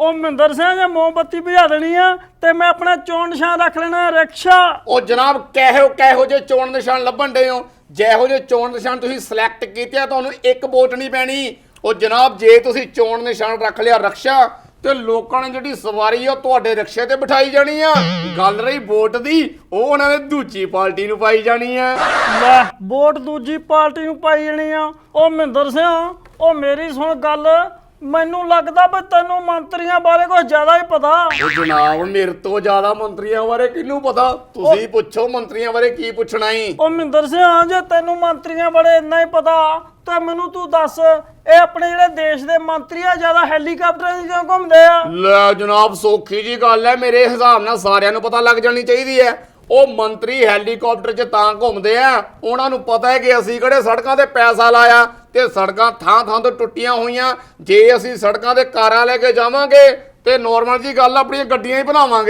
ਉਹ ਮਹਿੰਦਰ ਸਿੰਘ ਜੇ ਮੋਮਬੱਤੀ ਬੁਝਾ ਦੇਣੀ ਆ ਤੇ ਮੈਂ ਆਪਣਾ ਚੋਣ ਨਿਸ਼ਾਨ ਰੱਖ ਲੈਣਾ ਰਿਕਸ਼ਾ। ਉਹ ਜਨਾਬ ਕਹਿਓ ਕਹਿੋ ਜੇ ਚੋਣ ਨਿਸ਼ਾਨ ਲੱਭਣ ਦੇ ਹੋ? ਜਿਹੋ ਜੇ ਚੋਣ ਨਿਸ਼ਾਨ ਤੁਸੀਂ ਸਿਲੈਕਟ ਕੀਤੇ ਆ ਤੁਹਾਨੂੰ ਇੱਕ ਵੋਟ ਨਹੀਂ ਪੈਣੀ। ਉਹ ਜਨਾਬ ਜੇ ਤੁਸੀਂ ਚੋਣ ਨਿਸ਼ਾਨ ਰੱਖ ਲਿਆ ਰਕਸ਼ਾ ਤੇ ਲੋਕਾਂ ਨੇ ਜਿਹੜੀ ਸਵਾਰੀ ਆ ਉਹ ਤੁਹਾਡੇ ਰਕਸ਼ੇ ਤੇ ਬਿਠਾਈ ਜਾਣੀ ਆ। ਗੱਲ ਰਹੀ ਵੋਟ ਦੀ ਉਹ ਉਹਨਾਂ ਨੇ ਦੂਜੀ ਪਾਰਟੀ ਨੂੰ ਪਾਈ ਜਾਣੀ ਆ। ਲੈ ਵੋਟ ਦੂਜੀ ਪਾਰਟੀ ਨੂੰ ਪਾਈ ਜਾਣੀ ਆ। ਉਹ ਮਹਿੰਦਰ ਸਿੰਘ ਉਹ ਮੇਰੀ ਸੁਣ ਗੱਲ। ਮੈਨੂੰ ਲੱਗਦਾ ਵੀ ਤੈਨੂੰ ਮੰਤਰੀਆਂ ਬਾਰੇ ਕੁਝ ਜ਼ਿਆਦਾ ਹੀ ਪਤਾ। ਉਹ ਜਨਾਬ ਮੇਰੇ ਤੋਂ ਜ਼ਿਆਦਾ ਮੰਤਰੀਆਂ ਬਾਰੇ ਕਿਹਨੂੰ ਪਤਾ? ਤੁਸੀਂ ਪੁੱਛੋ ਮੰਤਰੀਆਂ ਬਾਰੇ ਕੀ ਪੁੱਛਣਾ ਈ। ਉਹ ਮਹਿੰਦਰ ਸਿੰਘ ਜੇ ਤੈਨੂੰ ਮੰਤਰੀਆਂ ਬਾਰੇ ਇੰਨਾ ਹੀ ਪਤਾ ਤਾਂ ਮੈਨੂੰ ਤੂੰ ਦੱਸ ਇਹ ਆਪਣੇ ਜਿਹੜੇ ਦੇਸ਼ ਦੇ ਮੰਤਰੀ ਆ ਜ਼ਿਆਦਾ ਹੈਲੀਕਾਪਟਰਾਂ 'ਚ ਕਿਉਂ ਘੁੰਮਦੇ ਆ? ਲੈ ਜਨਾਬ ਸੌਖੀ ਜੀ ਗੱਲ ਹੈ ਮੇਰੇ ਹਿਸਾਬ ਨਾਲ ਸਾਰਿਆਂ ਨੂੰ ਪਤਾ ਲੱਗ ਜਾਣੀ ਚਾਹੀਦੀ ਹੈ ਉਹ ਮੰਤਰੀ ਹੈਲੀਕਾਪਟਰ 'ਚ ਤਾਂ ਘੁੰਮਦੇ ਆ ਉਹਨਾਂ ਨੂੰ ਪਤਾ ਹੈ ਕਿ ਅਸੀਂ ਕਿਹੜੇ ਸੜਕਾਂ ਤੇ ਪੈਸਾ ਲਾਇਆ। ਤੇ ਸੜਕਾਂ ਥਾਂ ਥਾਂ ਤੋਂ ਟੁੱਟੀਆਂ ਹੋਈਆਂ। ਜੇ ਅਸੀਂ ਸੜਕਾਂ ਦੇ ਕਾਰਾਂ ਲੈ ਕੇ ਜਾਵਾਂਗੇ, ਤੇ ਨੋਰਮਲ ਜੀ ਗੱਲ ਆਪਣੀਆਂ ਗੱਡੀਆਂ ਹੀ ਬਣਾਵਾਂਗੇ।